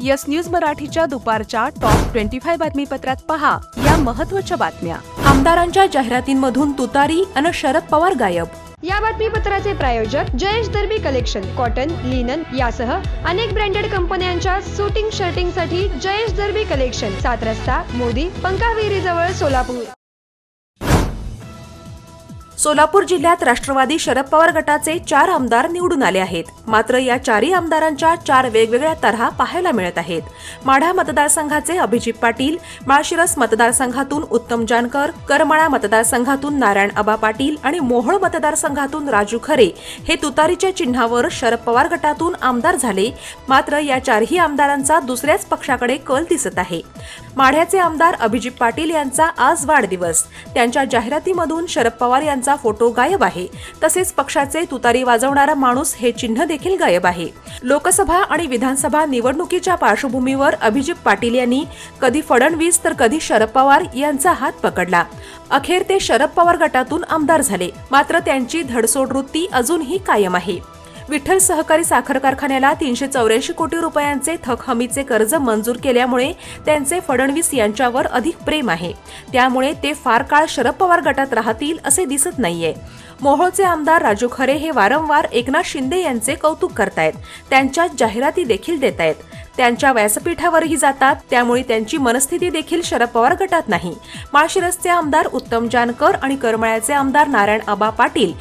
Yes news मराठीच्या दुपारच्या top twenty five बातमीपत्रात पहा. या महत्त्वाच्या बातम्या. आमदारांच्या जाहिरातींमधून तुतारी आणि शरद पवार गायब. या बातमीपत्राचे प्रायोजक Jayesh Darbi collection cotton linen यासह अनेक ब्रँडेड कंपन्यांच्या सुटिंग शर्टिंगसाठी जयेश दर्बी कलेक्शन सात रस्ता मोदी पंकाविहिरी जवळ सोलापूर. सोलापूर जिल्ह्यात राष्ट्रवादी शरद पवार गटाचे चार आमदार निवडून आले आहेत. मात्र या चारही आमदारांच्या चार वेगवेगळ्या तऱ्हा पाहायला मिळत आहेत. माढा मतदारसंघाचे अभिजित पाटील माळशिरस मतदारसंघातून उत्तम जानकर करमाळा मतदारसंघातून नारायण अबा पाटील आणि मोहोळ मतदारसंघातून राजू खरे हे तुतारीच्या चिन्हावर शरद पवार गटातून आमदार झाले. मात्र या चारही आमदारांचा दुसऱ्याच पक्षाकडे कल दिसत आहे. माढ्याचे आमदार अभिजित पाटील यांचा आज वाढदिवस. त्यांच्या जाहिरातीमधून शरद पवार यांचा फोटो गायब आहे. तसेच पक्षाचे तुतारी वाजवणारा माणूस हे चिन्ह देखील गायब आहे. लोकसभा आणि विधानसभा निवडणुकीच्या पार्श्वभूमीवर अभिजित पाटील यांनी कधी फडणवीस तर कधी शरद पवार यांचा हात पकडला. अखेर ते शरद पवार गटातून आमदार झाले. मात्र त्यांची धडसोड वृत्ती अजूनही कायम आहे. विठ्ठल सहकारी साखर कारखान्याला तीनशे चौऱ्याऐंशी कोटी रुपयांचे थक हमीचे कर्ज मंजूर केल्यामुळे त्यांचे फडणवीस यांच्यावर अधिक प्रेम आहे. त्यामुळे ते फार काळ शरद पवार गटात राहतील असे दिसत नाहीये. मोहोळचे आमदार राजू खरे हे वारंवार एकनाथ शिंदे यांचे कौतुक करतायत. त्यांच्या जाहिराती देखील देत आहेत त्यांच्या व्यासपीठावरही जातात त्यामुळे त्यांची मनस्थिती देखील शरद पवार गटात नाही. माळशिरसचे आमदार उत्तम जानकर आणि करमळ्याचे आमदार नारायण आबा पाटील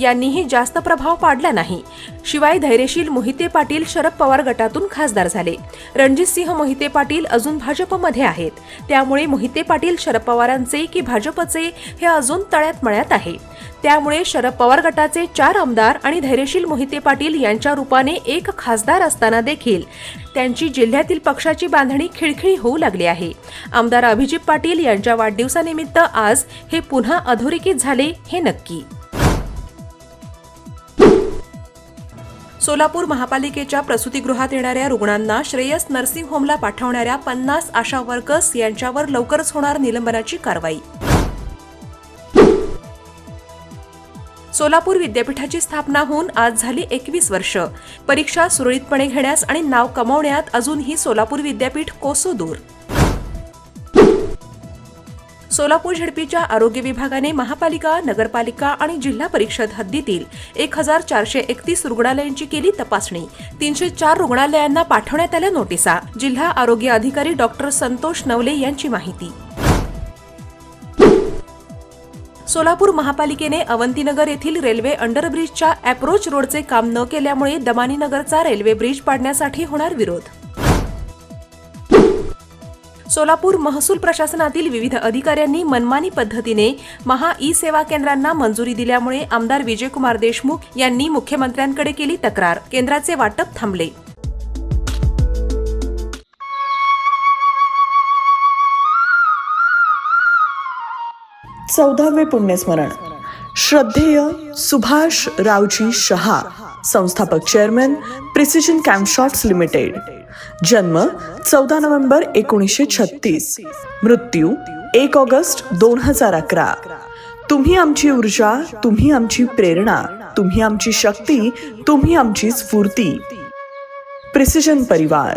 यांनीही जास्त प्रभाव पाडला नाही. शिवाय धैर्यशील मोहिते पाटील शरद पवार गटातून खासदार झाले. रणजितसिंह मोहिते पाटील अजून भाजपमध्ये आहेत. त्यामुळे मोहिते पाटील शरद पवारांचे की भाजपचे हे अजून तळ्यात मळ्यात आहे. त्यामुळे शरद पवार गटाचे चार आमदार आणि धैर्यशील मोहिते पाटील यांच्या रूपाने एक खासदार असताना देखील त्यांची जिल्ह्यातील पक्षाची बांधणी खिळखिळी होऊ लागली आहे. आमदार अभिजित पाटील यांच्या वाढदिवसानिमित्त आज हे पुन्हा अधोरेखित झाले हे नक्की. सोलापूर महापालिकेच्या प्रसूतीगृहात येणाऱ्या रुग्णांना श्रेयस नर्सिंग होमला पाठवणाऱ्या पन्नास आशा वर्कर्स यांच्यावर लवकरच होणार निलंबनाची कारवाई. सोलापूर विद्यापीठाची स्थापना होऊन आज झाली एकवीस वर्ष. परीक्षा सुरळीतपणे घेण्यास आणि नाव कमावण्यात अजूनही सोलापूर विद्यापीठ कोसो दूर. सोलापूर झडपीच्या आरोग्य विभागाने महापालिका नगरपालिका आणि जिल्हा परिषद हद्दीतील एक हजार चारशे एकतीस रुग्णालयांची केली तपासणी. तीनशे चार रुग्णालयांना पाठवण्यात आल्या नोटिसा. जिल्हा आरोग्य अधिकारी डॉक्टर संतोष नवले यांची माहिती. सोलापूर महापालिकेने अवंतीनगर येथील रेल्वे अंडरब्रिजच्या अप्रोच रोडचे काम न केल्यामुळे दमानीनगरचा रेल्वे ब्रिज पाडण्यासाठी होणार विरोध. सोलापूर महसूल प्रशासनातील विविध अधिकाऱ्यांनी मनमानी पद्धतीने महा ई सेवा केंद्रांना मंजुरी दिल्यामुळे आमदार विजयकुमार देशमुख यांनी मुख्यमंत्र्यांकडे केली तक्रार. केंद्राचे वाटप थांबले. चौदावे पुण्यस्मरण. श्रद्धेय सुभाष रावजी शहा संस्थापक चेअरमॅन प्रिसिजन कॅम्पशॉट्स लिमिटेड. जन्म चौदा नोव्हेंबर एकोणीसशे छत्तीस. मृत्यू एक ऑगस्ट दोन हजार अकरा. तुम्ही आमची ऊर्जा तुम्ही आमची प्रेरणा तुम्ही आमची शक्ती तुम्ही आमची स्फूर्ती. प्रिसिजन परिवार.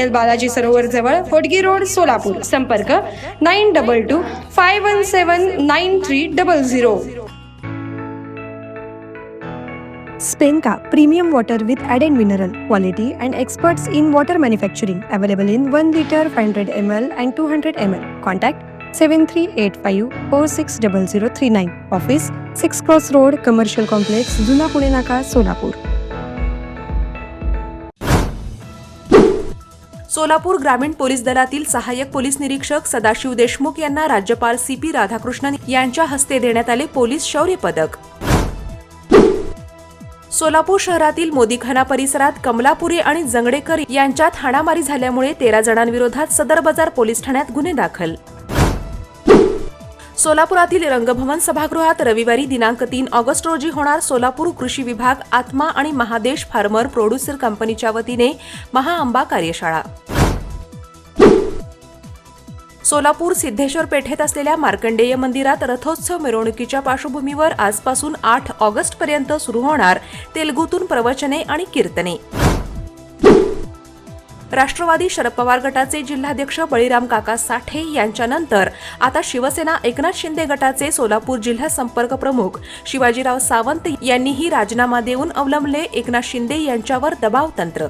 hotel Balaji Sarovar जवळ फोडगी रोड सोलापूर. संपर्क nine double two five one seven nine three double zero स्पेनका premium water with add an mineral quality and experts in water manufacturing available in one litre five hundred M L and two hundred M L. Contact seven three eight five four six double zero three nine. Office six cross road commercial complex जुना पुणे नाका सोलापूर. सोलापूर ग्रामीण police दलातील सहाय्यक police निरीक्षक सदाशिव देशमुख यांना राज्यपाल C P Radhakrishnan यांच्या हस्ते देण्यात आले पोलीस शौर्य पदक. सोलापूर शहरातील मोदीखाना परिसरात कमलापुरी आणि जंगडेकर यांच्यात हाणामारी झाल्यामुळे तेरा जणांविरोधात सदर बाजार पोलीस ठाण्यात गुन्हे दाखल. सोलापुरातील रंगभवन सभागृहात रविवारी दिनांक तीन ऑगस्ट रोजी होणार सोलापूर कृषी विभाग आत्मा आणि महादेश फार्मर प्रोड्युसर कंपनीच्या वतीने महाआंबा कार्यशाळा. सोलापूर सिद्धेश्वर पेठेत असलेल्या मार्कंडेय मंदिरात रथोत्सव मिरवणुकीच्या पार्श्वभूमीवर आजपासून आठ ऑगस्टपर्यंत सुरू होणार तेलगुतून प्रवचने आणि कीर्तने. राष्ट्रवादी शरद पवार गटाचे जिल्हाध्यक्ष बळीराम काका साठे यांच्यानंतर आता शिवसेना एकनाथ शिंदे गटाचे सोलापूर जिल्हा संपर्क प्रमुख शिवाजीराव सावंत यांनीही राजीनामा देऊन अवलंबले एकनाथ शिंदे यांच्यावर दबाव तंत्र.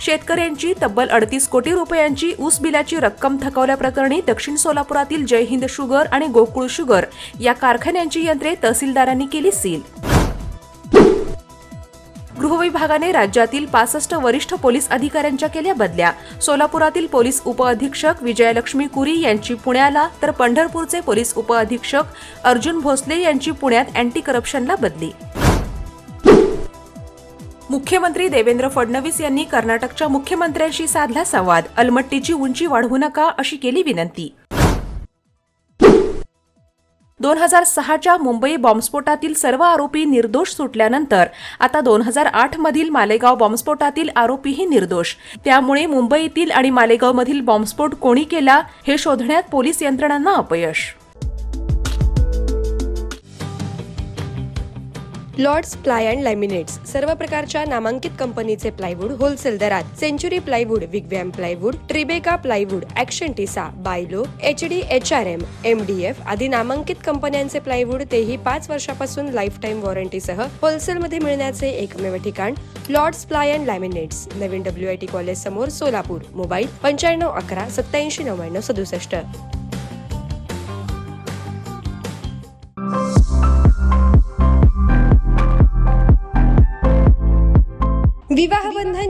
शेतकऱ्यांची तब्बल अडतीस कोटी रुपयांची ऊस बिलाची रक्कम थकवल्याप्रकरणी दक्षिण सोलापुरातील जय हिंद शुगर आणि गोकुळ शुगर या कारखान्यांची यंत्रे तहसीलदारांनी केली सील. विभागाने राज्यातील पासष्ट वरिष्ठ पोलीस अधिकाऱ्यांच्या केल्या बदल्या. सोलापुरातील पोलीस उपअधीक्षक विजयलक्ष्मी कुरी यांची पुण्याला तर पंढरपूरचे पोलीस उपअधीक्षक अर्जुन भोसले यांची पुण्यात अँटी करप्शनला बदली. मुख्यमंत्री देवेंद्र फडणवीस यांनी कर्नाटकच्या मुख्यमंत्र्यांशी साधला संवाद. अलमट्टीची उंची वाढवू नका अशी केली विनंती. दोन हजार सहाच्या मुंबई बॉम्बस्फोटातील सर्व आरोपी निर्दोष सुटल्यानंतर आता दोन हजार आठ मधील मालेगाव बॉम्बस्फोटातील आरोपीही निर्दोष. त्यामुळे मुंबईतील आणि मालेगावमधील बॉम्बस्फोट कोणी केला हे शोधण्यात पोलीस यंत्रणांना अपयश. लॉर्ड्स प्लाय अँड लॅमिनेट्स सर्व प्रकारच्या नामांकित कंपनीचे प्लायवूड होलसेल दरात Century plywood Wigwam plywood Tribeca plywood Action Tesa बायलो H D H R M M D F आदी नामांकित कंपन्यांचे प्लायवूड तेही पाच वर्षापासून लाईफ टाईम वॉरंटीसह होलसेलमध्ये मिळण्याचे एकमेव ठिकाण लॉर्ड्स प्लाय अँड लॅमिनेट्स नवीन डब्ल्यू आय टी कॉलेज समोर सोलापूर मोबाईल पंच्याण्णव अकरा सत्याऐंशी नव्याण्णव सदुसष्ट.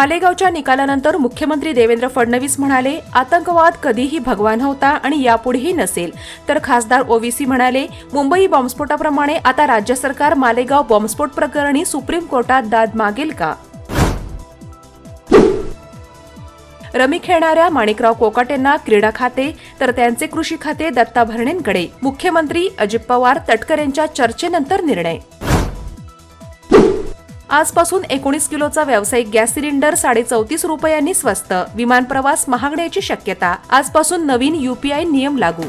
मालेगावच्या निकालानंतर मुख्यमंत्री देवेंद्र फडणवीस म्हणाले आतंकवाद कधीही भगवा नव्हता आणि यापुढेही नसेल. तर खासदार ओवीसी म्हणाले मुंबई बॉम्बस्फोटाप्रमाणे आता राज्य सरकार मालेगाव बॉम्बस्फोट प्रकरणी सुप्रीम कोर्टात दाद मागेल का? रमी खेळणाऱ्या माणिकराव कोकाटेंना क्रीडा खाते तर त्यांचे कृषी खाते दत्ता भरणेंकडे मुख्यमंत्री अजित पवार तटकरेंच्या चर्चेनंतर निर्णय. आजपासून एकोणीस किलोचा व्यावसायिक गॅस सिलेंडर साडे चौतीस रुपयांनी स्वस्त. विमान प्रवास महागण्याची शक्यता. आजपासून नवीन युपीआय नियम लागू.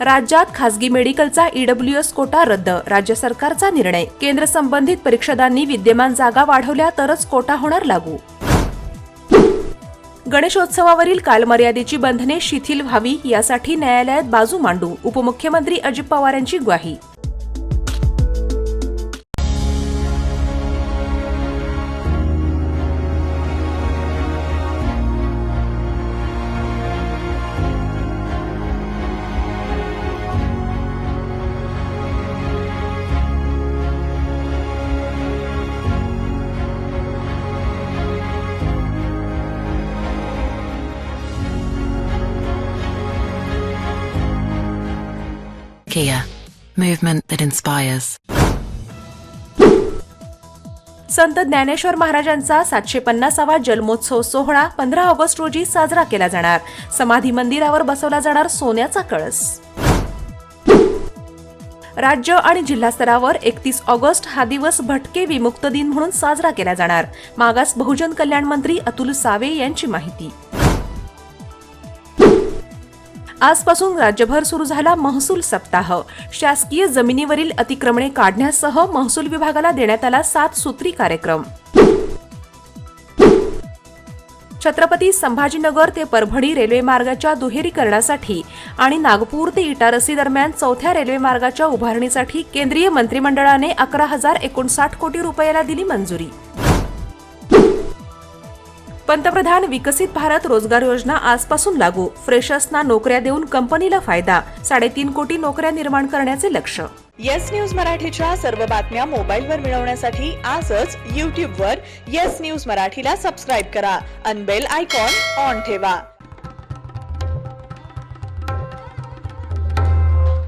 राज्यात खासगी मेडिकलचा ईडब्ल्यूएस कोटा रद्द. राज्य सरकारचा निर्णय. केंद्र संबंधित परीक्षदांनी विद्यमान जागा वाढवल्या तरच कोटा होणार लागू. गणेशोत्सवावरील कालमर्यादेची बंधने शिथिल व्हावी यासाठी न्यायालयात बाजू मांडू. उपमुख्यमंत्री अजित पवार यांची ग्वाही. Kia, movement that inspires. संत ज्ञानेश्वर महाराजांचा सातशे पन्नासावा जन्मोत्सव सोहळा पंधरा ऑगस्ट रोजी साजरा केला जाणार. समाधी मंदिरावर बसवला जाणार सोन्याचा कळस. राज्य आणि जिल्हा स्तरावर एकतीस ऑगस्ट हा दिवस भटके विमुक्त दिन म्हणून साजरा केला जाणार. मागास बहुजन कल्याण मंत्री अतुल सावे यांची माहिती. आजपासून राज्यभर सुरू झाला महसूल सप्ताह. शासकीय जमिनीवरील अतिक्रमणे काढण्यासह महसूल विभागाला देण्यात आला सात सूत्री कार्यक्रम. छत्रपती संभाजीनगर ते परभणी रेल्वे मार्गाच्या दुहेरीकरणासाठी आणि नागपूर ते इटारसी दरम्यान चौथ्या रेल्वे मार्गाच्या उभारणीसाठी केंद्रीय मंत्रिमंडळाने अकरा हजार एकोणसाठ कोटी रुपयाला दिली मंजुरी. पंतप्रधान विकसित भारत रोजगार योजना आजपासून लागू. फ्रेशर्सना नोकऱ्या देऊन कंपनीला फायदा. साडेतीन कोटी नोकऱ्या निर्माण करण्याचे लक्ष्य. येस न्यूज मराठीच्या सर्व बातम्या मोबाईलवर मिळवण्यासाठी आजच यूट्यूबवर येस न्यूज मराठीला सबस्क्राईब करा. अनबेल आयकॉन ऑन ठेवा.